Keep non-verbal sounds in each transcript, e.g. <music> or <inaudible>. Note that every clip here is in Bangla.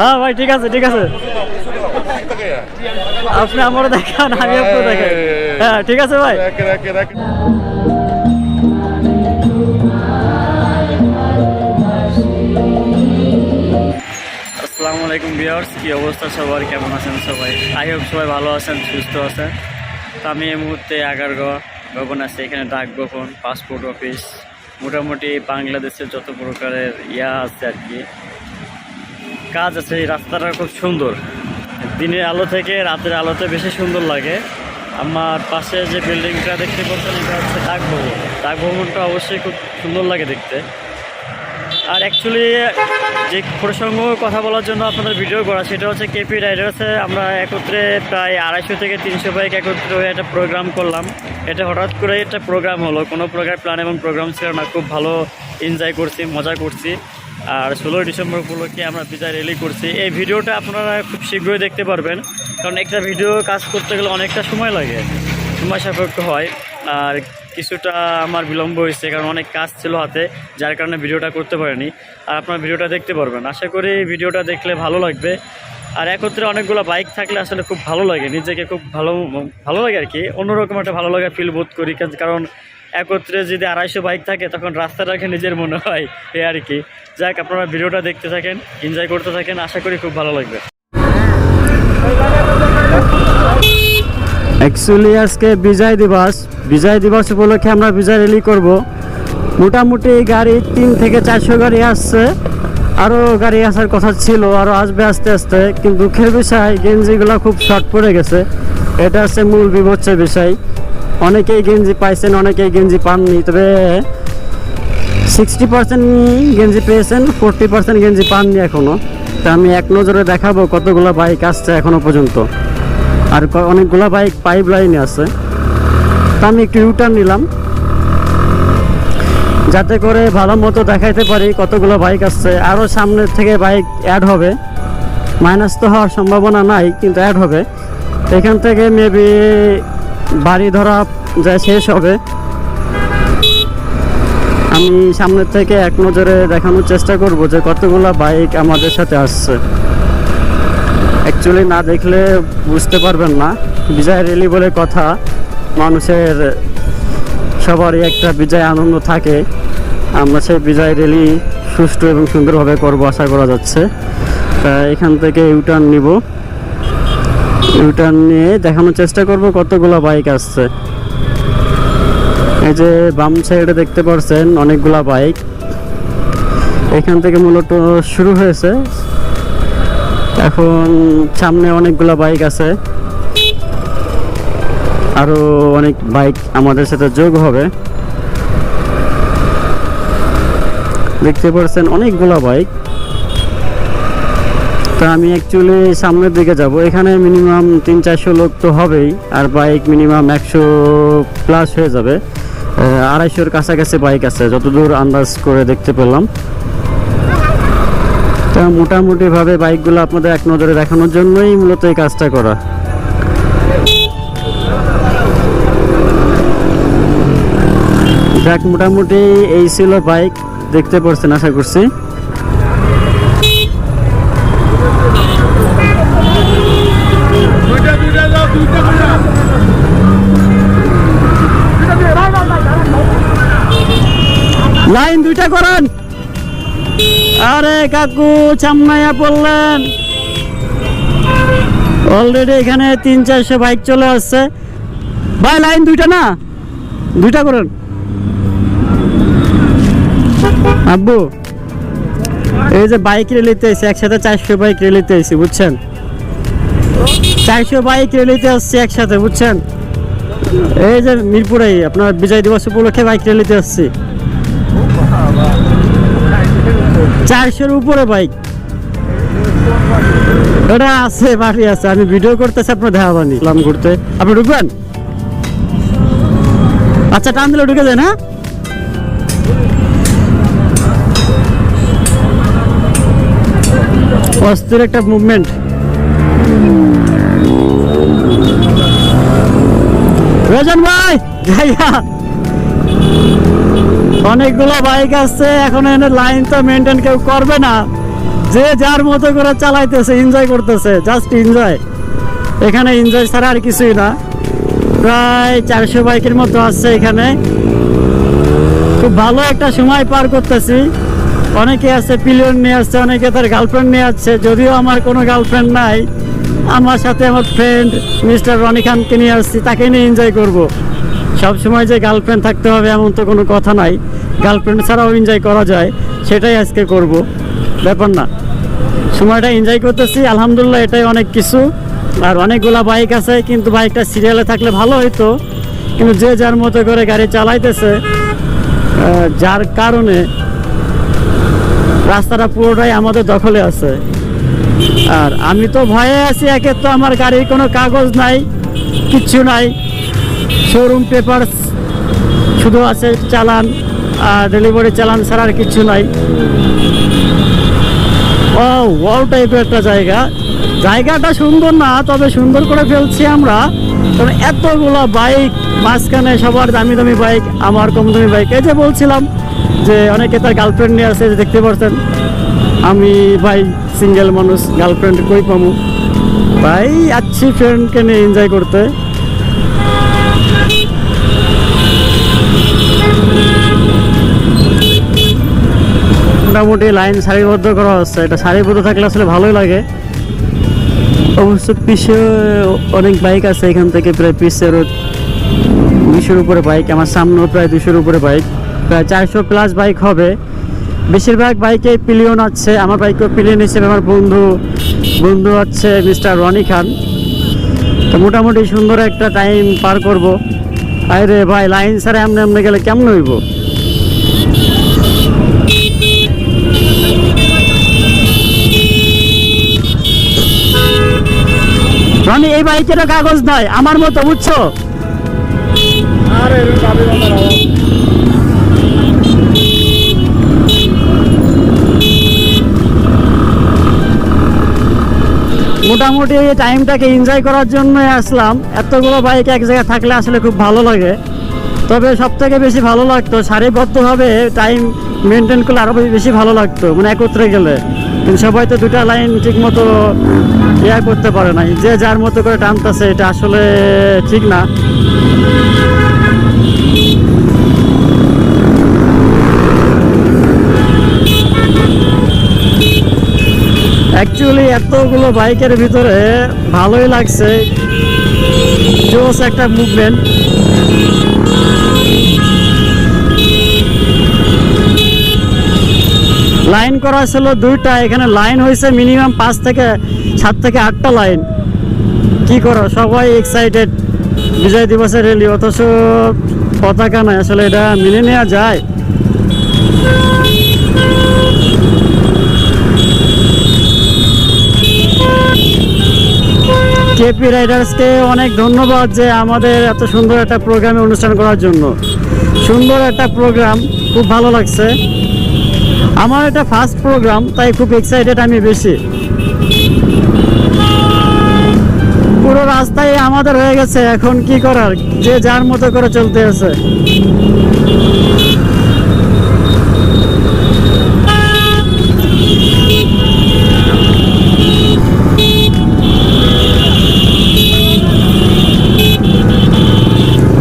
হ্যাঁ ভাই ঠিক আছে ঠিক আছে। আপনি আমারও দেখান আমি আপনার দেখাই। হ্যাঁ ঠিক আছে ভাই। আসসালামু আলাইকুম ভিউয়ার্স কি অবস্থা সবার? কেমন আছেন সবাই? আই হোপ সবাই ভালো আছেন সুস্থ আছেন। তো আমি এই মুহূর্তে আগারগাঁও ভবন আছে এখানে ডাক ভবন পাসপোর্ট অফিস মোটামুটি বাংলাদেশের যত প্রকারের ইয়া আছে আর কি। কাজ আছে, এই রাস্তাটা খুব সুন্দর। দিনের আলো থেকে রাতের আলোতে বেশি সুন্দর লাগে। আমার পাশে যে বিল্ডিংটা দেখতে পাচ্ছেন, এটা হচ্ছে ডাক ভবন ডাক ভবনটা অবশ্যই খুব সুন্দর লাগে দেখতে। আর অ্যাকচুয়ালি যে প্রসঙ্গ কথা বলার জন্য আপনাদের ভিডিও করা, সেটা হচ্ছে কেপি রাইডার্সে আমরা একত্রে প্রায় আড়াইশো থেকে তিনশো বাইক একত্রে হয়ে একটা প্রোগ্রাম করলাম। এটা হঠাৎ করে একটা প্রোগ্রাম হলো। কোনো প্রকার প্ল্যান এবং প্রোগ্রাম ছিল না। খুব ভালো এনজয় করছি, মজা করছি। আর ষোলোই ডিসেম্বর উপলক্ষে আমরা বিজয় র্যালি করছি। এই ভিডিওটা আপনারা খুব শীঘ্রই দেখতে পারবেন, কারণ একটা ভিডিও কাজ করতে গেলে অনেকটা সময় লাগে, সময় সাপেক্ষ হয়। আর কিছুটা আমার বিলম্ব হয়েছে, কারণ অনেক কাজ ছিল হাতে, যার কারণে ভিডিওটা করতে পারিনি। আর আপনার ভিডিওটা দেখতে পারবেন। আশা করি ভিডিওটা দেখলে ভালো লাগবে। আর একত্রে অনেকগুলো বাইক থাকলে আসলে খুব ভালো লাগে, নিজেকে খুব ভালো ভালো লাগে আর কি। অন্যরকম একটা ভালো লাগা ফিল বোধ করি কারণ একত্রে যদি আড়াইশো বাইক থাকে, তখন রাস্তাটাকে নিজের মনে হয়, এ আর কি। যাক, আপনারা ভিডিওটা দেখতে থাকেন এনজয় করতে থাকেন, আশা করি খুব ভালো লাগবে। অ্যাকচুয়ালি আজকে বিজয় দিবস। বিজয় দিবস উপলক্ষে আমরা বিজয় র্যালি করব। মোটামুটি গাড়ি তিন থেকে চারশো গাড়ি আসছে। আরও গাড়ি আসার কথা ছিল আরও আসবে আস্তে আস্তে, কিন্তু দুঃখের বিষয়, গেঞ্জিগুলো খুব শর্ট পড়ে গেছে। এটা হচ্ছে মূল বিভৎসের বিষয়। অনেকেই গেঞ্জি পাইছেন, অনেকেই গেঞ্জি পাননি, তবে সিক্সটি পার্সেন্ট গেঞ্জি পেয়েছেন ফোরটি পার্সেন্ট গেঞ্জি পাননি এখনও তা আমি এক নজরে দেখাবো কতগুলো বাইক আসছে এখনও পর্যন্ত। আর অনেকগুলো বাইক পাইপ লাইনে আছে। তা আমি একটু ইউটার্ন নিলাম। যাতে করে ভালো মতো দেখাইতে পারি কতগুলো বাইক আসছে। আরও সামনের থেকে বাইক অ্যাড হবে। মাইনাস তো হওয়ার সম্ভাবনা নাই, কিন্তু অ্যাড হবে। এখান থেকে মেবি বাড়ি ধরা যা শেষ হবে। আমি সামনের থেকে এক নজরে দেখানোর চেষ্টা করব যে কতগুলো বাইক আমাদের সাথে আসছে। অ্যাকচুয়ালি না দেখলে বুঝতে পারবেন না। বিজয় র্যালি বলে কথা, মানুষের সবারই একটা বিজয় আনন্দ থাকে। আমরা সেই বিজয় র্যালি সুষ্ঠু এবং সুন্দরভাবে করব আশা করা যাচ্ছে। তা এখান থেকে ইউটার্ন নিব। ইউটার্ন নিয়ে দেখানোর চেষ্টা করব, কতগুলো বাইক আসছে। এই যে বাম সাইডে দেখতে পাচ্ছেন অনেকগুলা বাইক এখান থেকে মূলত শুরু হয়েছে। এখন সামনে অনেকগুলা বাইক আছে। আরও অনেক বাইক আমাদের সাথে যোগ হবে। দেখতে পাচ্ছেন অনেকগুলা বাইক তা আমি অ্যাকচুয়ালি সামনের দিকে যাব। এখানে মিনিমাম তিন চারশো লোক তো হবেই, আর বাইক মিনিমাম একশো প্লাস হয়ে যাবে। আড়াইশোর কাছাকাছি বাইক আছে, যতদূর আন্দাজ করে দেখতে পেলাম। তা মোটামুটিভাবে বাইকগুলো আপনাদের এক নজরে দেখানোর জন্যই মূলত এই কাজটা করা। যাক, মোটামুটি এই ছিল বাইক দেখতে পারছেন, আশা করছি। দুইটা করেন। আরে কাকু চামনাইয়া পড়লেন। অলরেডি এখানে তিন চারশো বাইক চলে আসছে। ভাই, লাইন দুইটা না? দুইটা করেন। আব্বু, এই যে বাইক রেলিতে এসে একসাথে চারশো বাইক রেলিতে এসেছি বুঝছেন? চারশো বাইক রেলিতে আসছে একসাথে, বুঝছেন? এই যে মিরপুরেই, আপনার বিজয় দিবস উপলক্ষে বাইক রেলিতে আসছি। চারশোর উপরে বাইক ওটা আছে, বাড়ি আছে। আমি ভিডিও করতেছি আপনার দেখাবানি ইসলাম ঘুরতে আপনি ঢুকবেন? আচ্ছা টান দিলে ঢুকে যায় না? অস্থির একটা মুভমেন্ট রজন ভাই! জায়গা অনেকগুলো বাইক আসছে এখন এনে লাইন তো মেনটেন কেউ করবে না। যে যার মতো করে চালাইতেছে এনজয় করতেছে জাস্ট এনজয় এখানে এনজয় ছাড়া আর কিছুই না। প্রায় চারশো বাইকের মতো আছে এখানে। খুব ভালো একটা সময় পার করতেছি। অনেকে আছে পিলিয়ন নিয়ে আসছে, অনেকে তার গার্লফ্রেন্ড নিয়ে আসছে। যদিও আমার কোনো গার্লফ্রেন্ড নাই, আমার সাথে আমার ফ্রেন্ড মিস্টার রনি খানকে নিয়ে আসছি, তাকে নিয়ে এনজয় করব। সব সময় যে গার্লফ্রেন্ড থাকতে হবে, এমন তো কোনো কথা নাই। গার্লফ্রেন্ড ছাড়াও এনজয় করা যায়, সেটাই আজকে করব। ব্যাপার না। সময়টা এনজয় করতেছি, আলহামদুলিল্লাহ এটাই অনেক কিছু। আর অনেকগুলা বাইক আছে, কিন্তু বাইকটা সিরিয়ালে থাকলে ভালো হতো কিন্তু যে যার মতো করে গাড়ি চালাইতেছে যার কারণে রাস্তাটা পুরোটাই আমাদের দখলে আছে। আর আমি তো ভয়ে আছি, একে তো আমার গাড়ির কোনো কাগজ নাই, কিচ্ছু নাই। শোরুম পেপার শুধু আছে চালান। ডেলিভারি চালান ছাড়া আর কিচ্ছু নাই। ওয়াও টাইপের একটা জায়গা। জায়গাটা সুন্দর না, তবে সুন্দর করে ফেলছি আমরা। তবে এতগুলো বাইক মাঝখানে সবার দামি দামি বাইক আমার কম দামি বাইক এই যে বলছিলাম যে অনেকে তার গার্লফ্রেন্ড নিয়ে আসে দেখতে পাচ্ছেন আমি ভাই সিঙ্গেল মানুষ গার্লফ্রেন্ড কই পামু? ভাই আছি ফ্রেন্ডকে নিয়ে এনজয় করতে। মোটামুটি লাইন সারিবদ্ধ করা হচ্ছে। এটা সারিবদ্ধ থাকলে আসলে ভালোই লাগে। অবশ্য পিছে অনেক বাইক আছে এখান থেকে, প্রায় পিসের দুশোর উপরে বাইক, আমার সামনেও প্রায় দুশোর উপরে বাইক। প্রায় চারশো প্লাস বাইক হবে। বেশিরভাগ বাইকে পিলিয়ন আছে। আমার বাইকেও পিলিয়ন হিসেবে আমার বন্ধু বন্ধু হচ্ছে মিস্টার রনি খান। তো মোটামুটি সুন্দর একটা টাইম পার করব। আরে ভাই, লাইন সারে আমনে আমনে গেলে কেমন হইব? রনি এই বাইকেরও কাগজ নয়, আমার মতো, বুঝছ? মোটামুটি এই টাইমটাকে এনজয় করার জন্য আসলাম। এতগুলো বাইক এক জায়গায় থাকলে আসলে খুব ভালো লাগে। তবে সব থেকে বেশি ভালো লাগতো, সারিবদ্ধভাবে টাইম মেনটেন করলে আরও বেশি ভালো লাগতো মানে একত্রে গেলে। সবাই তো দুটা লাইন ঠিক মতো ইয়া করতে পারে না যে যার মতো করে টানতেছে, এটা আসলে ঠিক না। অ্যাকচুয়ালি এতগুলো বাইকের ভিতরে ভালোই লাগছে। জোস একটা মুভমেন্ট লাইন করা ছিল দুইটা, এখানে লাইন হয়েছে মিনিমাম পাঁচ থেকে সাত থেকে আটটা লাইন। কি করো? সবাই এক্সাইটেড বিজয় দিবসের র্যালি অথচ পতাকা নাই। আসলে এটা মেনে নেওয়া যায়। কেপি রাইডার্সকে অনেক ধন্যবাদ যে আমাদের এত সুন্দর একটা প্রোগ্রামে অনুষ্ঠান করার জন্য। সুন্দর একটা প্রোগ্রাম খুব ভালো লাগছে। আমার এটা ফার্স্ট প্রোগ্রাম তাই খুব এক্সাইটেড আমি বেশি। রাস্তায় আমাদের হয়ে গেছে, এখন কি করার? যে যার মতো করে চলতে আছে।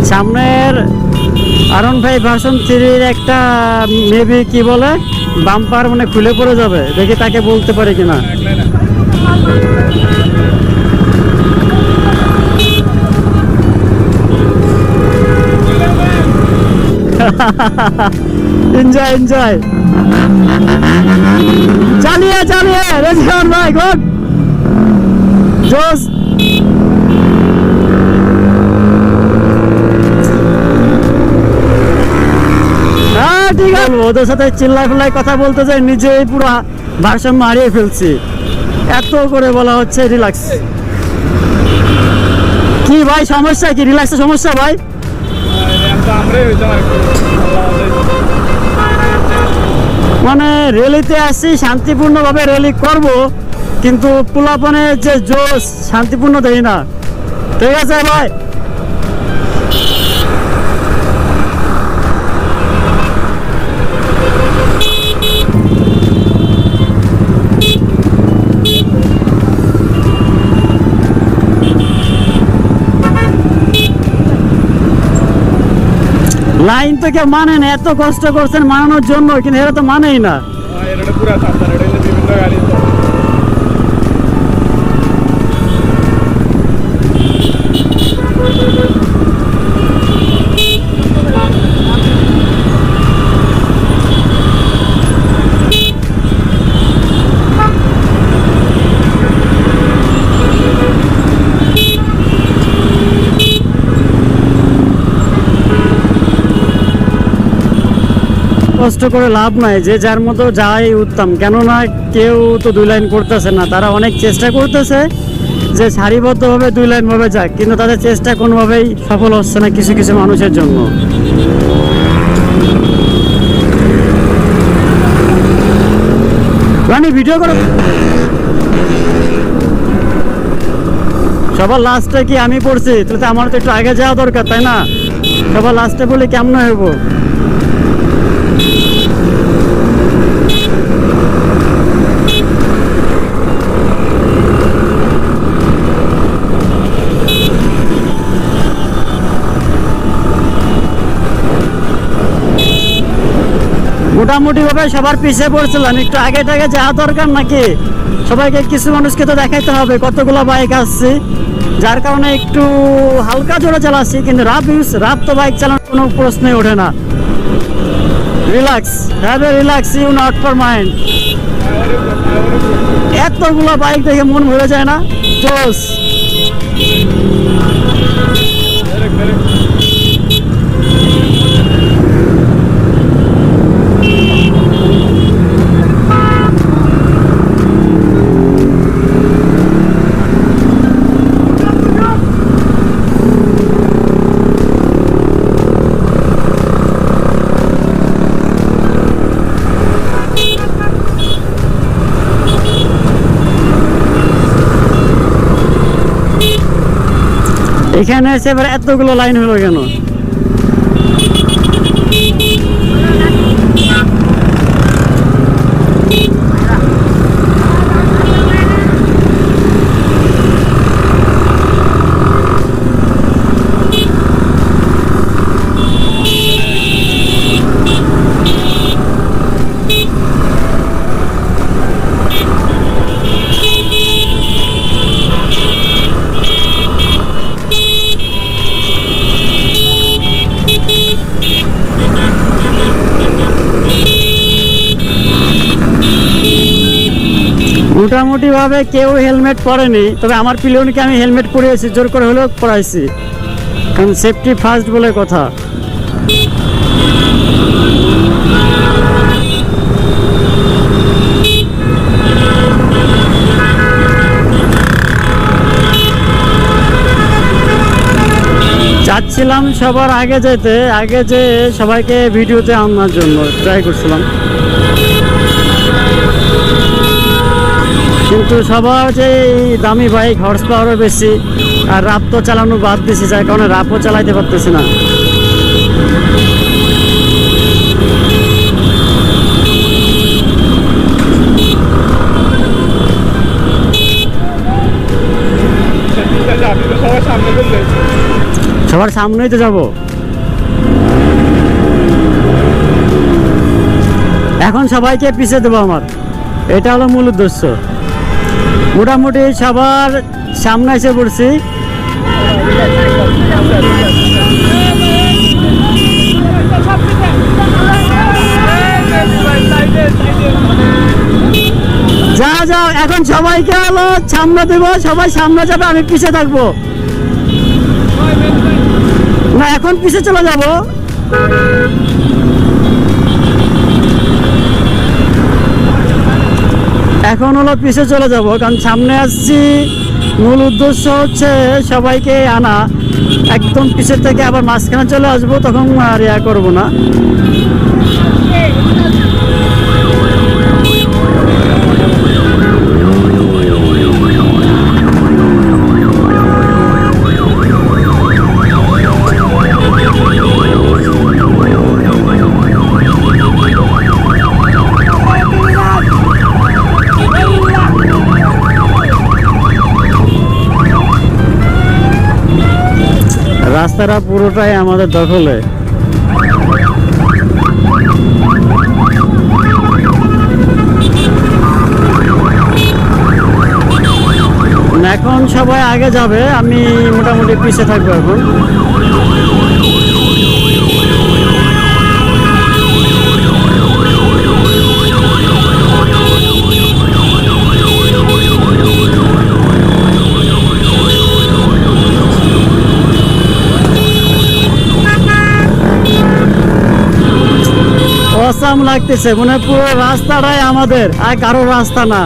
সামনের আরন ভাই ভার্সন থ্রির একটা মেবি কি বলে, বাম্পার মানে খুলে পড়ে যাবে। দেখি তাকে বলতে পারে কিনা। <laughs> এনজয় এনজয় চালিয়ে চালিয়ে রেজিয়ন ভাই গুড জোস। হ্যাঁ ঠিক আছে। ওদের সাথে চিল্লাই ফিল্লাই কথা বলতে যাই নিজেই পুরো ভারসাম্য হারিয়ে ফেলছি। এত করে বলা হচ্ছে রিল্যাক্স কি ভাই সমস্যা কি? রিল্যাক্সের সমস্যা ভাই? মানে র্যালিতে আসছি, শান্তিপূর্ণভাবে র্যালি করব, কিন্তু পোলাপনের যে জোশ, শান্তিপূর্ণ দেয় না। ঠিক আছে ভাই? লাইন তো কেউ মানে না, এত কষ্ট করছেন মানানোর জন্য, কিন্তু এরা তো মানেই না। কষ্ট করে লাভ নাই, যে যার মতো যাই উত্তম। কেননা কেউ তো দুই লাইন করতেছে না, তারা অনেক চেষ্টা করতেছে যে সারিবদ্ধভাবে দুই লাইন ভাবে যাক, কিন্তু তাদের চেষ্টা কোনোভাবেই সফল হচ্ছে না কিছু কিছু মানুষের জন্য। ভিডিও করো। সবার লাস্টে কি আমি পড়ছি? তাহলে আমার তো একটু আগে যাওয়া দরকার, তাই না? সবার লাস্টে বলে কেমন হইব? মোটামুটি ভাবে সবার পিছিয়ে পড়ছিলাম। একটু আগে টাগে যাওয়া দরকার নাকি? সবাইকে কিছু মানুষকে তো দেখাইতে হবে, কতগুলো বাইক আসছে। যার কারণে একটু হালকা জোরে চালাচ্ছি, কিন্তু রাফ ইউজ রাফ তো বাইক চালানোর কোনো প্রশ্নই ওঠে না। Relax have a relax you not for mind এতগুলো বাইক দেখে মন ভরে যায় না। জোস এখানে এসে এবার এতগুলো লাইন হলো কেন? মোটামুটি ভাবে কেউ হেলমেট পরেনি, তবে আমার পিলিয়নকে আমি হেলমেট পরিয়েছি, জোর করে হলেও পরাইছি। কারণ সেফটি ফার্স্ট বলে কথা। চাচ্ছিলাম সবার আগে যেতে, আগে যে সবাইকে ভিডিওতে আনার জন্য ট্রাই করছিলাম। কিন্তু সবার যে দামি বাইক হর্স পাওয়ারও বেশি, আর রাপ তো চালানো বাদ দিছি, যার কারণে রাপও চালাইতে পারতেছি না। সবার সামনেই তো যাব। এখন সবাইকে পিছিয়ে দেবো আমার। এটা হলো মূল উদ্দেশ্য। মোটামুটি সবার সামনে এসে পড়ছি। যা যাও এখন সবাইকে আলো, সামনে দেবো, সবাই সামনে যাবে, আমি পিছিয়ে থাকব। না, এখন পিছে চলে যাব। এখন হলো পিছিয়ে চলে যাব, কারণ সামনে আসছি। মূল উদ্দেশ্য হচ্ছে সবাইকে আনা। একদম পিছের থেকে আবার মাঝখানে চলে আসব, তখন আর ইয়া করব না। রাস্তাটা পুরোটাই আমাদের দখলে। এখন সবাই আগে যাবে আমি মোটামুটি পিছিয়ে থাকব এখন। অসাম লাগতেছে, মনে পুরো রাস্তাটাই আমাদের, আর কারও রাস্তা না।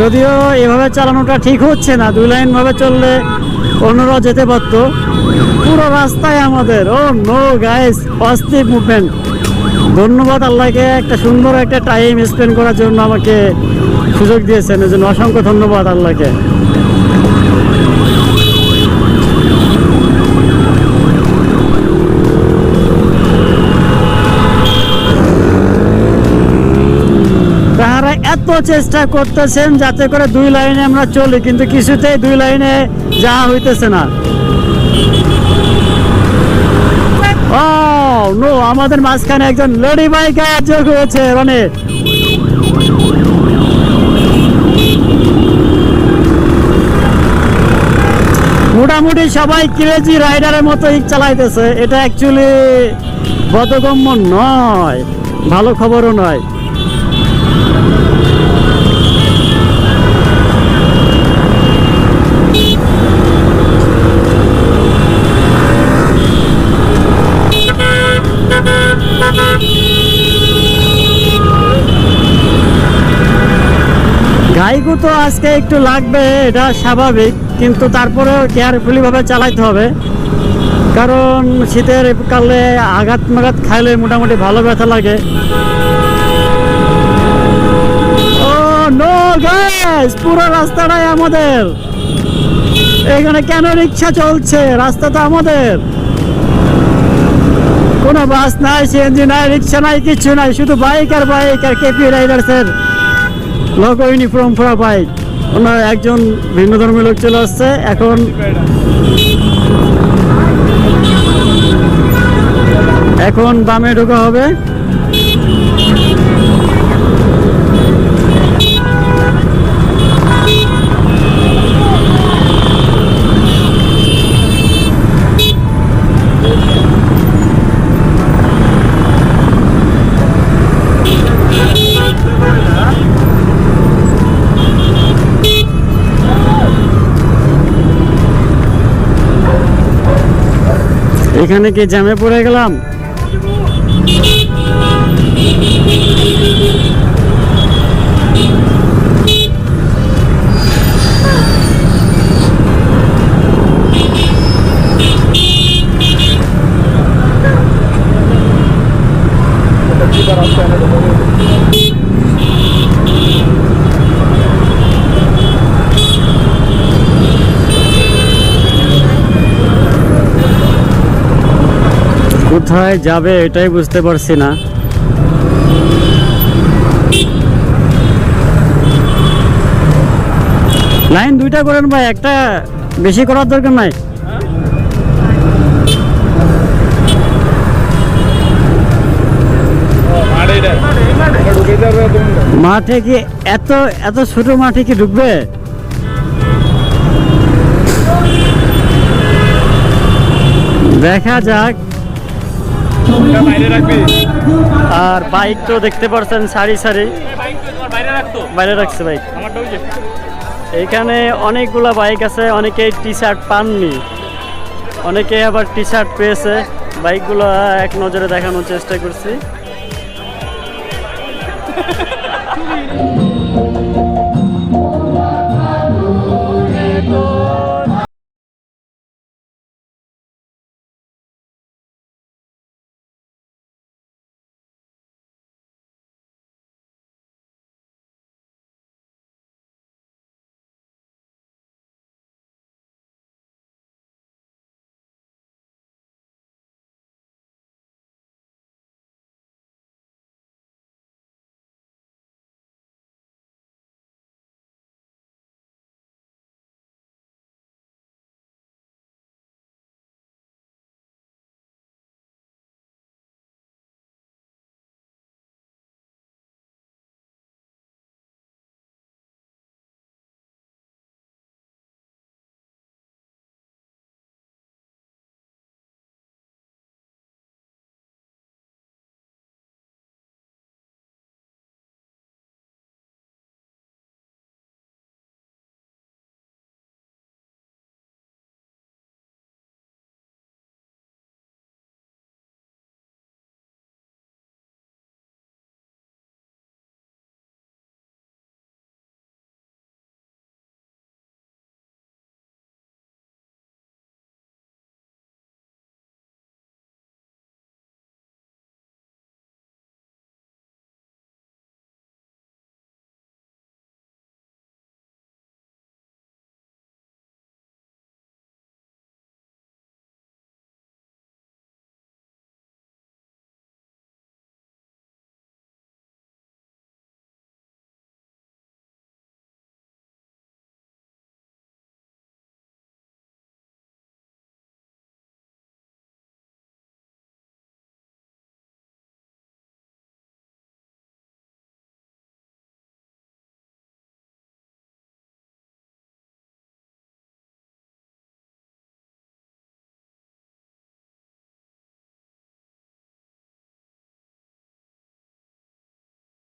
যদিও এভাবে চালানোটা ঠিক হচ্ছে না, দুই লাইন ভাবে চললে অন্যরাও যেতে পারতো। পুরো রাস্তাই আমাদের। ও নো গাইস অস্থির মুভমেন্ট ধন্যবাদ আল্লাহকে, একটা সুন্দর একটা টাইম স্পেন্ড করার জন্য আমাকে সুযোগ দিয়েছেন এর জন্য অসংখ্য ধন্যবাদ আল্লাহকে তাহারা এত চেষ্টা করতেছেন যাতে করে দুই লাইনে আমরা চলি, কিন্তু কিছুতেই দুই লাইনে যাওয়া হইতেছে না। ও, নো, আমাদের মাঝখানে একজন লেডি বাইকার যোগ হয়েছে মানে। মোটামুটি সবাই ক্রেজি রাইডারের মতো ইক চালাইতেছে, এটা অ্যাকচুয়ালি বোধগম্য নয়, ভালো খবরও নয়। গাইগু তো আজকে একটু লাগবে, এটা স্বাভাবিক, কিন্তু তারপরেও কেয়ারফুলি ভাবে চালাইতে হবে। কারণ শীতের কালে আঘাত মাঘাত খাইলে মোটামুটি ভালো ব্যথা লাগে। ও নো পুরো রাস্তাটাই আমাদের। এখানে কেন রিক্সা চলছে? রাস্তা তো আমাদের। কোনো বাস নাই সিএনজি নাই, রিক্সা নাই, কিছু নাই, শুধু বাইক আর বাইক আর কেপি রাইডার্সের লোক ইউনিফর্ম পরা বাইক ওনার একজন ভিন্ন ধর্মের লোক চলে আসছে, এখন এখন বামে ঢোকা হবে। এখানে কি জ্যামে পড়ে গেলাম? কোথায় যাবে এটাই বুঝতে পারছি না। লাইন দুইটা করেন ভাই, একটা বেশি করার দরকার নাই। মাঠে কি এত এত ছোট মাঠে কি ঢুকবে? দেখা যাক। আর বাইক তো দেখতে পাচ্ছেন সারি সারি। বাইরে রাখছে বাইক। এখানে অনেকগুলা বাইক আছে অনেকেই টি শার্ট পাননি। অনেকে আবার টি শার্ট পেয়েছে। বাইকগুলো এক নজরে দেখানোর চেষ্টা করছি। <laughs>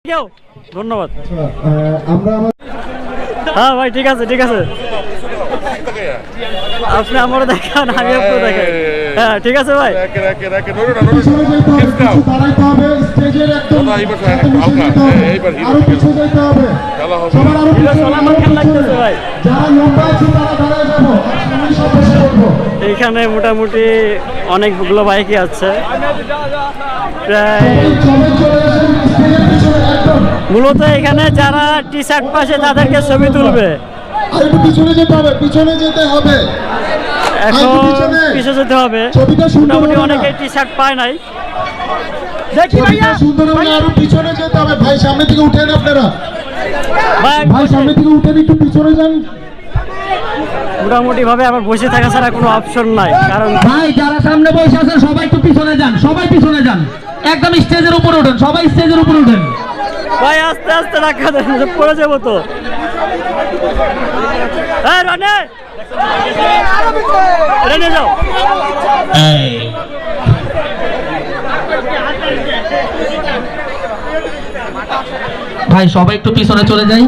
কেউ ধন্যবাদ। হ্যাঁ ভাই ঠিক আছে ঠিক আছে। আপনি আমারও দেখান আমি আপনার দেখাই। হ্যাঁ ঠিক আছে ভাই। একে একে একে নড়ো না নড়ো পিছনে যেতে হবে না কিছু দাঁড়াইতে হবে স্টেজের একদম দাদা, এই পাশে সাথে মিশে হালকা, যেতে হবে। এই- এইবার হিরো আরও ঠিক পিছু যেতে হবে। খেলা হবে। সবার আরও হিরো পিছনে, সোনার আরও খেলা লাগতেছে পিছনে। ভাই। যারা লম্বা আছে তারা দাঁড়ায় যাব। আর সামনে সব বসে পড়ব এইখানে মোটামুটি অনেকগুলো বাইকই আছে। প্রায় মূলত এখানে যারা টি শার্ট পাশে তাদেরকে ছবি তুলবে। পিছনে যেতে হবে পিছনে যেতে হবে। এখন পিছনে। যেতে হবে। মোটামুটি অনেকে টি শার্ট পায় নাই। দেখি ভাইয়া। সুন্দর আরও পিছনে যেতে হবে। ভাই সামনে থেকে উঠেন আপনারা। ভাই ভাই সামনে থেকে উঠেন একটু পিছনে যান। মোটামুটি ভাবে আবার বসে থাকা ছাড়া কোনো অপশন নাই কারণ ভাই যারা সামনে বসে আছেন সবাই একটু পিছনে যান। সবাই পিছনে যান। একদম স্টেজের উপরে উঠেন সবাই স্টেজের উপরে উঠেন। ভাই আস্তে আস্তে রাখা দেন পড়ে যাব তো। হ্যাঁ রনে! রনে যাও। ভাই সবাই একটু পিছনে চলে যাই।